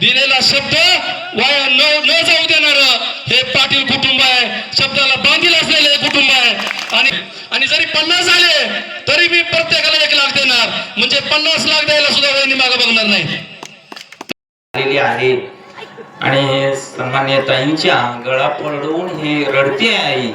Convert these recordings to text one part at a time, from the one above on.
दिलेला शब्द वाया न न जाऊ देणार हे पाटील कुटुंब आहे. शब्दाला बांधील असलेले हे कुटुंब आहे. आणि आणि जरी पन्नास झाले तरी मी प्रत्येकाला एक लाख देणार. म्हणजे पन्नास लाख द्यायला सुद्धा वहिनी मागे बघणार नाही. आलेली आहे. आणि सन्मान्य ताईंच्या गळा पडवून हे रडते आहे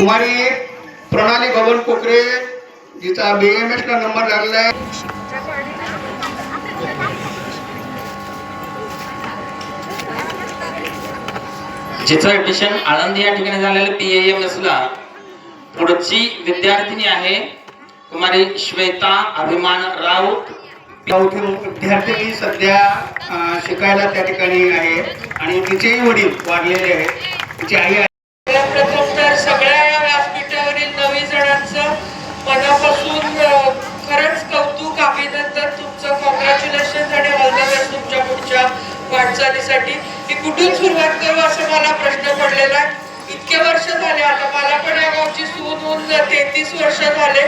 कुमारी प्रणाली बबन कोकरे जिचा बीएमएस ला नंबर लागलेला आहे. जिचं आळंदी या ठिकाणी झालेलं पी एम एस ला पुढची विद्यार्थिनी आहे कुमारी श्वेता अभिमान राऊत. विद्यार्थिनी सध्या शिकायला त्या ठिकाणी आहे. आणि तिचेही वडील वाढलेले आहेत. तिची आई आहे. प्रथम तर सगळ्या या व्यासपीठावरील नवी जणांचं मनापासून अ, खरंच कौतुक अभिनंदन तुमचं कॉंग्रॅच्युलेशन आणि ऑल द बेस्ट तुमच्या पुढच्या वाटचालीसाठी की कुठून सुरुवात करू असं मला प्रश्न पडलेला आहे. इतके वर्ष झाले आता मला पण या गावची सून होऊन तेहतीस वर्ष झाले.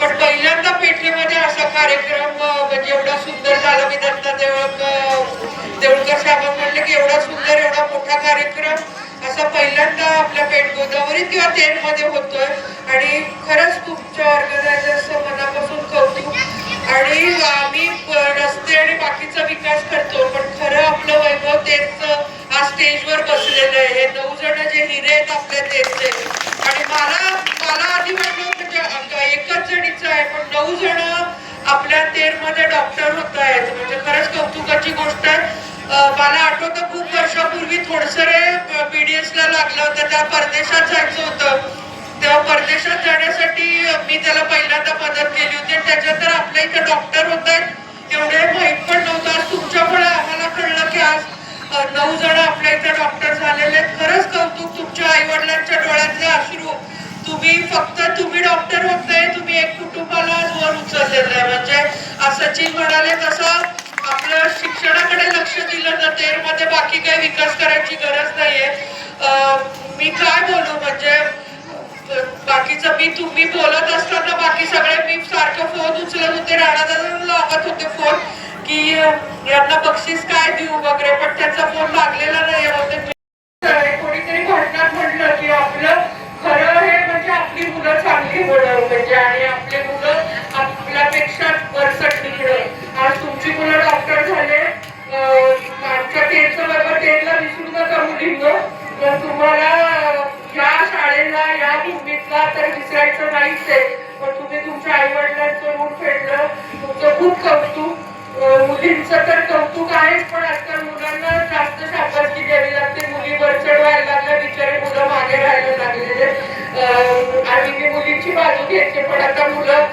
पण पहिल्यांदा पेठेमध्ये असा कार्यक्रम म्हणजे एवढा सुंदर झाला. मी दत्ता देवळक देवळकर साहेबांना म्हणलं की एवढा सुंदर एवढा मोठा कार्यक्रम असा पहिल्यांदा आपल्या पेठ गोदावरी किंवा तेलमध्ये होतोय. आणि खरंच तुमच्या ऑर्गनायझर्सचं मनापासून कौतुक आणि आम्ही रस्ते आणि बाकीचा विकास करतो पण खरं आपलं वैभव तेच आज स्टेजवर बसलेलं आहे. हे नऊ जण जे हिरे आहेत आपल्या तेचे आणि मला मला आधी वाटलं म्हणजे एकच जणीचं आहे पण नऊ जण आपल्या तेरमध्ये डॉक्टर होत आहेत. म्हणजे खरंच कौतुकाची गोष्ट आहे. मला आठवतं खूप वर्षापूर्वी थोडसरे बीडीएस ला लागलं होतं त्या परदेशात जायचं होतं. तेव्हा परदेशात जाण्यासाठी मी त्याला पहिल्यांदा मदत केली होती. आणि त्याच्यानंतर आपल्या इथे डॉक्टर होत. आहेत एवढे माहीत पण नव्हतं. आज तुमच्यामुळे आम्हाला कळलं की आज नऊ जण आपल्या इथे डॉक्टर झालेले आहेत. खरंच कौतुक तुमच्या आई वडिलांच्या डोळ्यातले अश्रू. तुम्ही फक्त तुम्ही डॉक्टर होत नाही तुम्ही एक कुटुंबाला आज वर उचललेलं आहे. म्हणजे सचिन म्हणाले तसं आपलं शिक्षणाकडे लक्ष दिलं तर तेरमध्ये बाकी काही विकास करायची गरज नाहीये. मी काय बोलू? म्हणजे बाकीचं मी तुम्ही बोलत असताना बाकी सगळे मी सारखं फोन उचलत होते. राणादादांना लागत होते फोन की यांना बक्षीस काय देऊ वगैरे पण त्याचा फोन लागलेला नाही होते म्हणजे कोणीतरी भाषणात म्हटलं की आपलं खरं हे म्हणजे आपली मुलं चांगली होणं म्हणजे आणि आपली मुलं आपल्यापेक्षा वरसटली. भूमीतला विसरायचं नाहीच आहे पण तुम्ही तुमच्या आई वडिलांचं ऋण फेडलं. तुमचं खूप कौतुक. मुलींचं तर कौतुक आहेच पण आजकाल मुलांना जास्त शाबासकी द्यावी लागते. मुली वरचढ व्हायला लागल्या बिचारे मुलं मागे राहायला लागलेले. अं, आणि मी मुलींची बाजू घ्यायची पण आता मुलं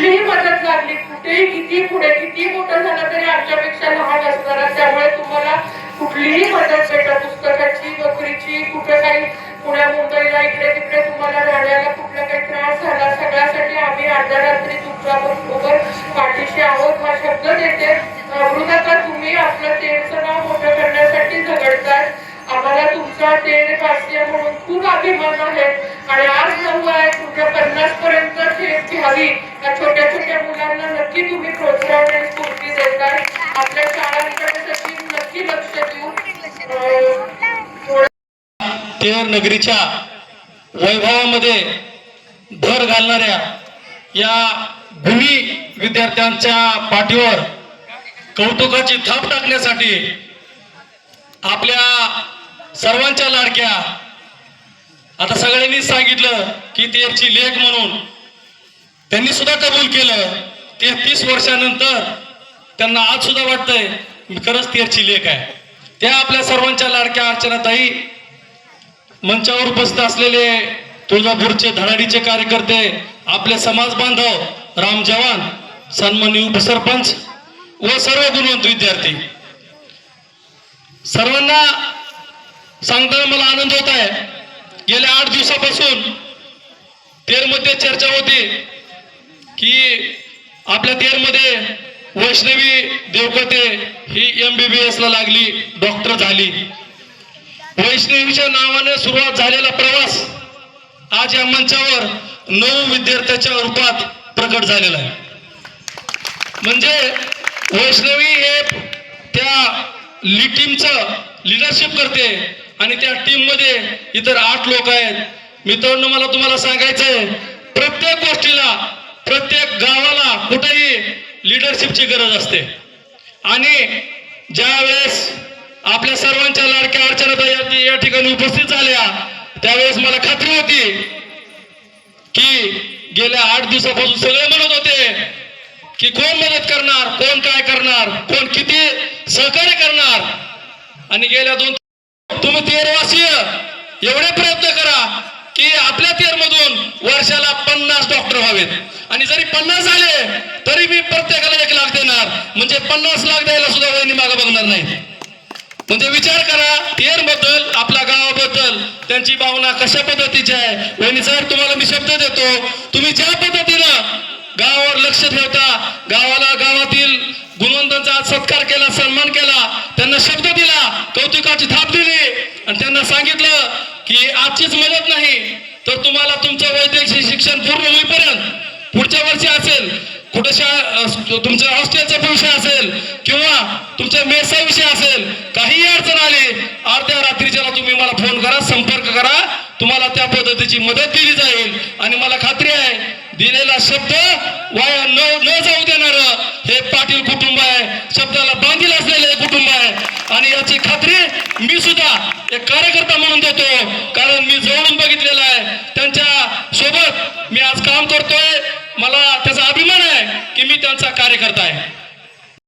कुठलीही मदत लागली कुठेही किती पुढे किती मोठं झालं तरी आमच्यापेक्षा लहान असणार त्यामुळे तुम्हाला कुठलीही मदत भेटा पुस्तकाची नोकरीची कुठं काही पुण्या मुंबईला इकडे तिकडे तुम्हाला राहण्याला कुठला काही त्रास झाला सगळ्यासाठी आम्ही अर्ध्या रात्री तुमच्या बरोबर पाठीशी आहोत. हा शब्द देते. घाबरू तुम्ही आपलं तेलचं नाव मोठं करण्यासाठी झगडताय. आम्हाला तुमचा तेल वास्य म्हणून खूप अभिमान आहे. आणि आज नऊ आहे तुमच्या पन्नास पर्यंत ठेप घ्यावी. या छोट्या छोट्या मुलांना नक्की तुम्ही प्रोत्साहन आणि स्फूर्ती देताय. आपल्या शाळांकडे सचिन नक्की लक्ष देऊ अं, नगरीच्या वैभवामध्ये भर घालणाऱ्या या भूमी विद्यार्थ्यांच्या पाठीवर कौतुकाची थाप टाकण्यासाठी आपल्या सर्वांच्या लाडक्या आता सगळ्यांनीच सांगितलं की तेरची लेख म्हणून त्यांनी सुद्धा कबूल केलं. तेहतीस वर्षानंतर त्यांना आज सुद्धा वाटतंय खरंच तेरची लेख आहे. त्या आपल्या सर्वांच्या लाडक्या अर्चनाताई मंचावर उपस्थित असलेले तुळजापूरचे धडाडीचे कार्यकर्ते आपले समाज बांधव राम जवान सन्माननीय उपसरपंच व सर्व गुणवंत विद्यार्थी. सर्वांना सांगताना मला आनंद होत आहे. गेल्या आठ दिवसापासून तेरमध्ये चर्चा होती. की आपल्या तेरमध्ये वैष्णवी देवकते ही एम बी बी एसला लागली डॉक्टर झाली. वैष्णवीच्या नावाने सुरुवात झालेला प्रवास आज या मंचावर नऊ विद्यार्थ्याच्या रूपात प्रकट झालेला आहे. म्हणजे वैष्णवी हे त्या ली टीमचं लिडरशिप करते आणि त्या टीममध्ये इतर आठ लोक आहेत. मित्रांनो मला तुम्हाला सांगायचं आहे प्रत्येक गोष्टीला प्रत्येक गावाला कुठेही लिडरशिपची गरज असते. आणि ज्या वेळेस आपल्या सर्वांच्या लाडक्या अर्चना या या ठिकाणी उपस्थित झाल्या त्यावेळेस मला खात्री होती की गेल्या आठ दिवसापासून सगळे म्हणत होते की कोण मदत करणार कोण काय करणार कोण किती सहकार्य करणार. आणि गेल्या दोन तुम्ही तेरवासीय एवढे प्रयत्न करा की आपल्या तेरमधून वर्षाला पन्नास डॉक्टर व्हावेत. आणि जरी पन्नास झाले तरी मी प्रत्येकाला एक लाख देणार. म्हणजे पन्नास लाख द्यायला सुद्धा वहिनी मागे बघणार नाही म्हणजे विचार करा तेरबद्दल आपल्या गावाबद्दल त्यांची भावना कशा पद्धतीची आहे? वहिनी साहेब तुम्हाला मी शब्द देतो. तुम्ही ज्या पद्धतीनं गावावर लक्ष ठेवता गावाला गावातील गुणवंतांचा आज सत्कार केला सन्मान केला त्यांना शब्द दिला कौतुकाची थाप दिली आणि त्यांना सांगितलं की आजचीच मदत नाही तर तुम्हाला तुमचं वैद्यकीय शिक्षण पूर्ण होईपर्यंत पुढच्या वर्षी असेल कुठे तुमच्या हॉस्टेलचा विषय असेल किंवा तुमच्या मेसचा विषय असेल काही अडचण आली अर्ध्या रात्रीच्याला तुम्ही मला फोन करा संपर्क करा तुम्हाला त्या पद्धतीची मदत दिली जाईल. आणि मला खात्री आहे दिलेला शब्द वाया न न जाऊ देणार हे पाटील कुटुंब आहे. शब्दाला बांधील असलेले कुटुंब आहे. आणि याची खात्री मी सुद्धा एक कार्यकर्ता म्हणून देतो कारण मी जवळून बघितलेला आहे. त्यांच्या मी आज काम करतोय. मला त्याचा अभिमान आहे की मी त्यांचा कार्यकर्ता आहे.